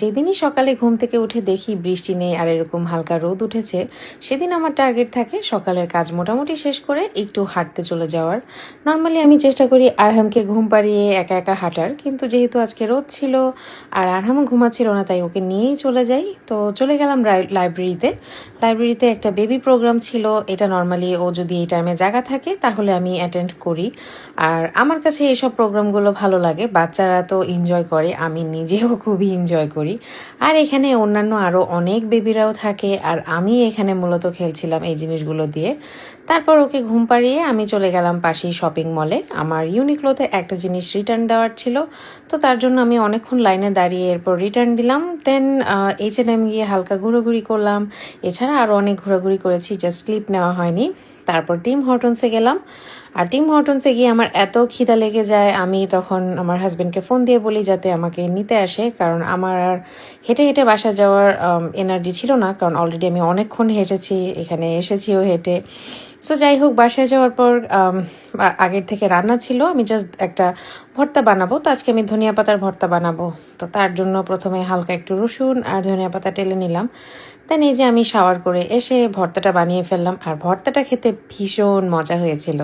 যেদিনই সকালে ঘুম থেকে উঠে দেখি বৃষ্টি নেই আর এরকম হালকা রোদ উঠেছে, সেদিন আমার টার্গেট থাকে সকালের কাজ মোটামুটি শেষ করে একটু হাঁটতে চলে যাওয়ার। নর্মালি আমি চেষ্টা করি আরহামকে ঘুম পাড়িয়ে একা একা হাঁটার, কিন্তু যেহেতু আজকে রোদ ছিল আর আরহামও ঘুমাচ্ছিল না, তাই ওকে নিয়েই চলে যাই। তো চলে গেলাম লাইব্রেরিতে লাইব্রেরিতে একটা বেবি প্রোগ্রাম ছিল, এটা নর্মালি ও যদি এই টাইমে জায়গা থাকে তাহলে আমি অ্যাটেন্ড করি। আর আমার কাছে এইসব প্রোগ্রামগুলো ভালো লাগে, বাচ্চারা তো এনজয় করে, আমি নিজেও খুবই এনজয় করি। আর এখানে অন্যান্য আরও অনেক বেবিরাও থাকে, আর আমি এখানে মূলত খেলছিলাম এই জিনিসগুলো দিয়ে। তারপর ওকে ঘুম পাড়িয়ে আমি চলে গেলাম পাশেই শপিং মলে আমার ইউনিক্লোতে একটা জিনিস রিটার্ন দেওয়ার ছিল, তো তার জন্য আমি অনেকক্ষণ লাইনে দাঁড়িয়ে এরপর রিটার্ন দিলাম। দেন এইচ এন এম গিয়ে হালকা ঘোরাঘুরি করলাম। এছাড়া আরও অনেক ঘোরাঘুরি করেছি জাস্ট ক্লিপ নেওয়া হয়নি। তারপর টিম হর্টনসে গেলাম। আর টিম হর্টনসে গিয়ে আমার এত খিদা লেগে যায়, আমি তখন আমার হাজবেন্ডকে ফোন দিয়ে বলি যাতে আমাকে নিতে আসে, কারণ আমার আর হেঁটে হেঁটে বাসা যাওয়ার এনার্জি ছিল না, কারণ অলরেডি আমি অনেকক্ষণ হেঁটেছি, এখানে এসেছিও হেঁটে। সো যাই হোক, বাসায় যাওয়ার পর আগের থেকে রান্না ছিল, আমি জাস্ট একটা ভর্তা বানাবো। তো আজকে আমি ধনিয়া পাতার ভর্তা বানাবো। তো তার জন্য প্রথমে হালকা একটু রসুন আর ধনিয়া পাতা টেলে নিলাম। দেন এই যে আমি শাওয়ার করে এসে ভর্তাটা বানিয়ে ফেললাম, আর ভর্তাটা খেতে ভীষণ মজা হয়েছিল।